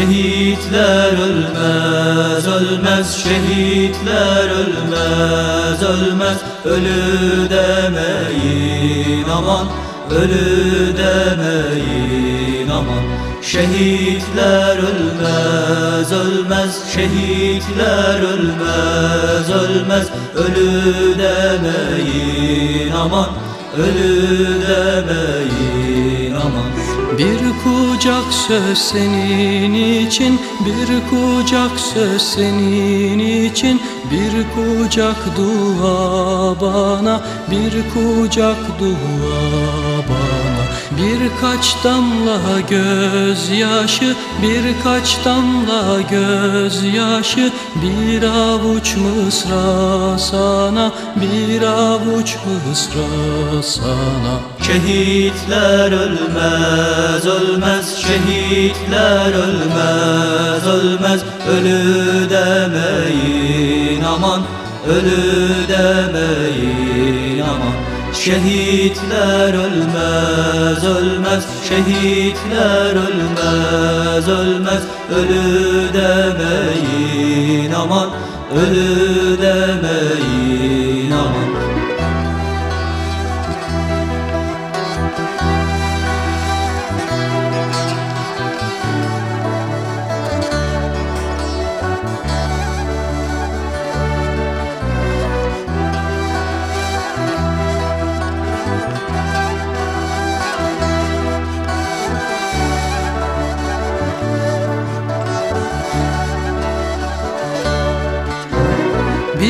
Şehitler ölmez, ölmez. Şehitler ölmez, ölmez. Ölü demeyin aman Ölü demeyin aman. Şehitler ölmez, ölmez. Şehitler ölmez, ölmez. Ölü demeyin aman Ölü demeyin aman Bir kucak söz senin için Bir kucak söz senin için. Bir kucak dua bana Bir kucak dua bana. Birkaç damla gözyaşı Birkaç damla gözyaşı. Bir avuç mısra sana Bir avuç mısra sana. Şehitler ölmez, ölmez Şehitler ölmez, ölmez. Ölü demeyin aman Ölü demeyin aman. Şehitler ölmez, ölmez Şehitler ölmez, ölmez. Ölü demeyin aman Ölü demeyin aman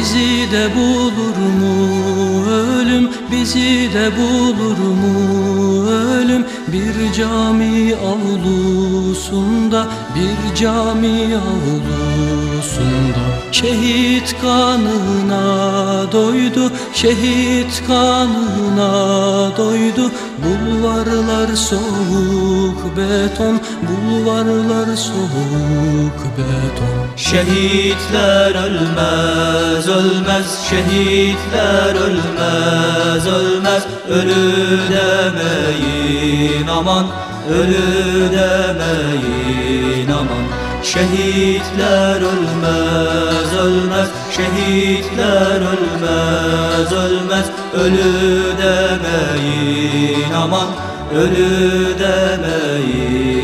Bizi de bulur mu ölüm? Bizi de bulur mu ölüm? Bir cami avlusunda Bir cami avlusunda. Şehit kanına doydu Şehit kanına doydu Bulvarlar soğuk beton Bulvarlar soğuk beton. Şehitler ölmez, ölmez Şehitler ölmez, ölmez. Ölü demeyin aman Ölü demeyin aman Şehitler ölmez, ölmez. Şehitler ölmez, ölmez. Ölü demeyin aman Ölü demeyin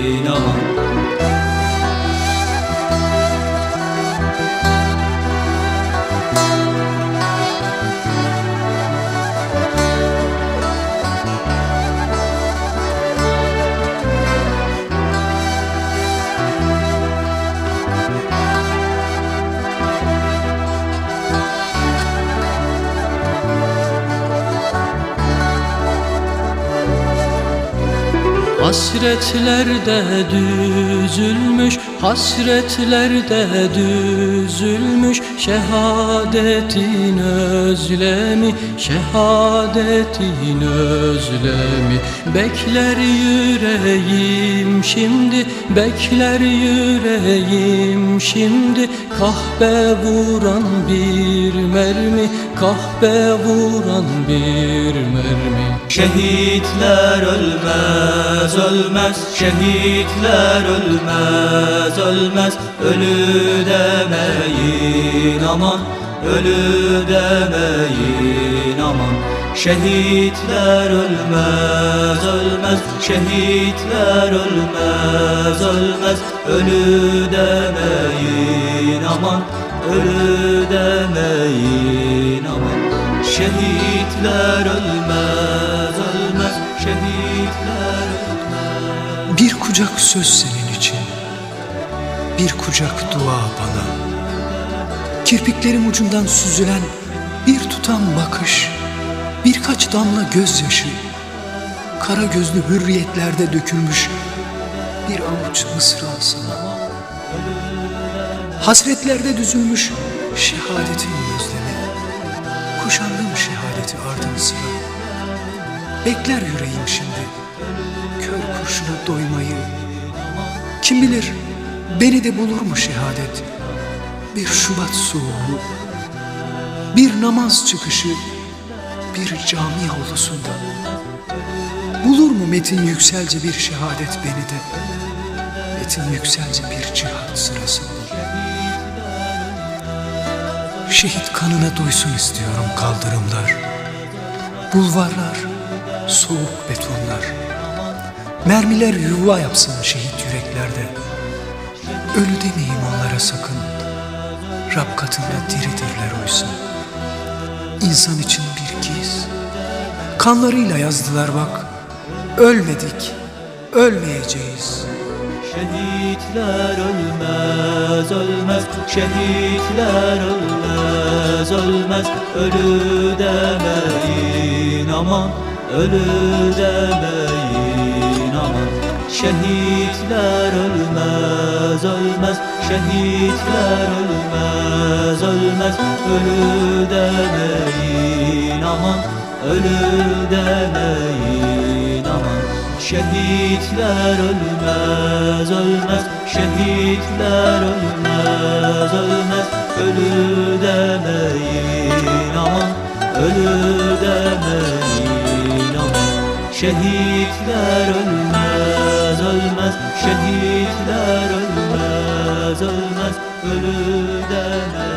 Hasretlerde düzülmüş, hasretlerde düzülmüş Şehadetin özlemi, şehadetin özlemi. Bekler yüreğim şimdi, bekler yüreğim şimdi. Kahpe vuran bir mermi, kahpe vuran bir mermi. Şehitler ölmez, ölmez. Şehitler ölmez, ölmez Ölü demeyin aman Ölü demeyin aman. Şehitler ölmez, ölmez Şehitler ölmez, ölmez. Ölü demeyin aman Ölü demeyin aman. Şehitler ölmez, ölmez Şehitler ölmez. Bir kucak söz senin Bir kucak dua bana. Kirpiklerim ucundan süzülen Bir tutam bakış Birkaç damla gözyaşı Kara gözlü hürriyetlerde dökülmüş Bir avuç mısra sana Hasretlerde düzülmüş şehadetin özlemi Kuşandım şehadeti ardın sıra. Bekler yüreğim şimdi Kör kurşuna doymayı. Kim bilir beni de bulur mu şehadet Bir Şubat soğuğu Bir namaz çıkışı Bir cami avlusunda Bulur mu Metin yükselce bir şehadet beni de Felaketin yükselce bir cihat sırası bu. Şehit kanına doysun istiyorum kaldırımlar. Bulvarlar, soğuk betonlar. Mermiler yuva yapsın şehit yüreklerde. Ölü demeyeyim onlara sakın. Rab katında diridirler oysa. İnsan için bir giz. Kanlarıyla yazdılar bak. Ölmedik, ölmeyeceğiz. Şehitler ölmez, ölmez Şehitler ölmez, ölmez Ölü demeyin aman Ölü demeyin aman Şehitler ölmez, ölmez. Şehitler ölmez, ölmez. Ölü demeyin aman. Ölü demeyin aman. Şehitler ölmez, ölmez. Şehitler ölmez, ölmez. Ölü demeyin aman. Ölü demeyin aman. Şehitler ölmez, Şehitler ölmez, ölmez Ölü demeyin